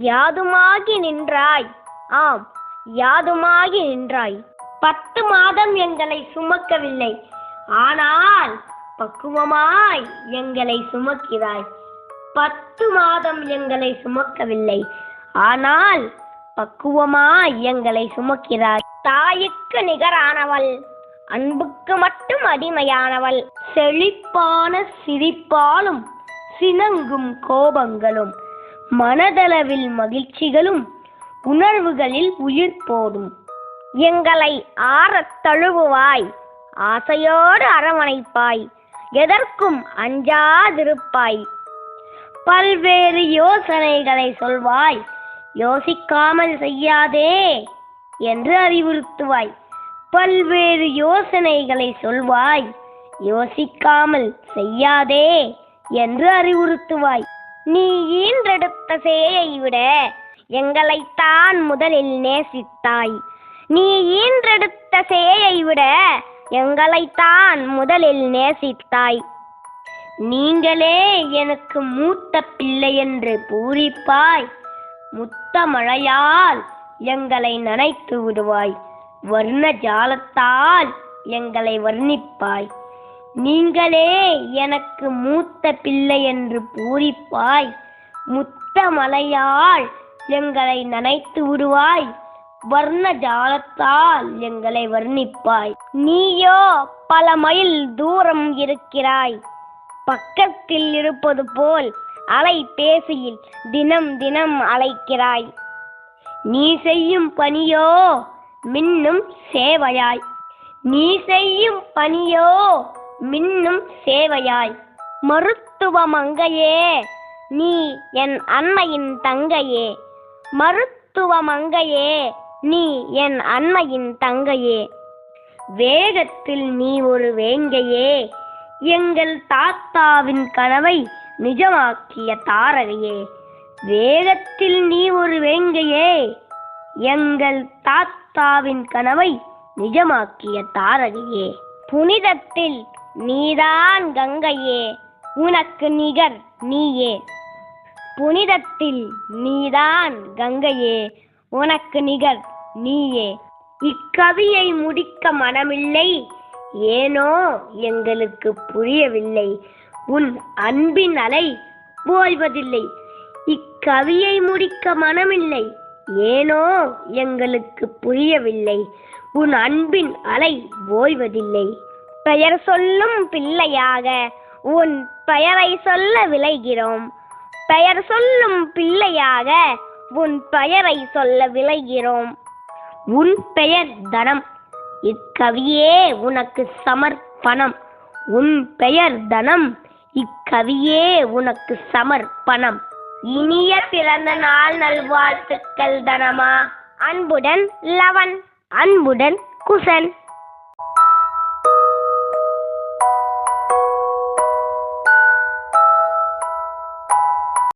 யாதுமாகி நின்றாய். ஆம் யாதுமாகி நின்றாய். பத்து மாதம் எங்களை சுமக்கவில்லை. ஆனால் பக்குவமாய் எங்களை சுமக்கிறாய். பத்து மாதம் எங்களை சுமக்கவில்லை. ஆனால் பக்குவமாய் எங்களை சுமக்கிறாய். தாய்க்கு நிகரானவள் அன்புக்கு மட்டும் அடிமையானவள் செழிப்பான சிரிப்பாலும் சினங்கும் கோபங்களும் மனதளவில் மகிழ்ச்சிகளும் உணர்வுகளில் உயிர் போடும் எங்களை ஆறத் தழுவுவாய் ஆசையோடு அரவணைப்பாய் எதற்கும் அஞ்சாதிருப்பாய். பல்வேறு யோசனைகளை சொல்வாய் யோசிக்காமல் செய்யாதே என்று அறிவுறுத்துவாய். பல்வேறு யோசனைகளை சொல்வாய் யோசிக்காமல் செய்யாதே என்று அறிவுறுத்துவாய். நீ ஈன்றெடு சேயை விட எங்களைத்தான் முதலில் நேசித்தாய். நீ ஈன்றெடுத்த சேயை விட எங்களைத்தான் முதலில் நேசித்தாய். நீங்களே எனக்கு மூத்த பிள்ளை என்று பூரிப்பாய். முத்த மழையால் எங்களை நனைத்து விடுவாய். வர்ண ஜாலத்தால் எங்களை வர்ணிப்பாய். நீங்களே எனக்கு மூத்த பிள்ளை என்று பூரிப்பாய். முத்த மலையால் எங்களை நனைத்து விடுவாய். வர்ண ஜாலத்தால் எங்களை வர்ணிப்பாய். நீயோ பல மைல் தூரம் இருக்கிறாய். பக்கத்தில் இருப்பது போல் அலை பேசியில் தினம் தினம் அழைக்கிறாய் நீ செய்யும் பணியோ மின்னும் சேவையாய். நீ செய்யும் பணியோ மின்னும் சேவையாய். மருத்துவ மங்கையே நீ என் அண்மையின் தங்கையே. மருத்துவ மங்கையே நீ என் அண்மையின் தங்கையே. வேகத்தில் நீ ஒரு வேங்கையே. எங்கள் தாத்தாவின் கனவை நிஜமாக்கிய தாரகையே. வேகத்தில் நீ ஒரு வேங்கையே. எங்கள் தாத்தாவின் கனவை நிஜமாக்கிய தாரகையே. புனிதத்தில் நீதான் கங்கையே. உனக்கு நிகர் நீயே. புனிதத்தில் நீதான் கங்கையே உனக்கு நிகர் நீயே. இக்கவியை முடிக்க மனமில்லை ஏனோ எங்களுக்கு புரியவில்லை. உன் அன்பின் அலை ஓய்வதில்லை இக்கவியை முடிக்க மனமில்லை ஏனோ எங்களுக்கு புரியவில்லை. உன் அன்பின் அலை ஓய்வதில்லை. பெயர் சொல்லும் பிள்ளையாக உன் பெயரை சொல்ல விளைகிறோம். பெயர் சொல்லும் பிள்ளையாக உன் பெயரை சொல்ல விளைகிறோம். உன் பெயர் தனம். இக்கவியே உனக்கு சமர்ப்பணம். உன் பெயர் தனம். இக்கவியே உனக்கு சமர்ப்பணம். இனிய பிறந்த நாள் நல்வாழ்த்துக்கள் தனமா. அன்புடன் லவன். அன்புடன் குசன்.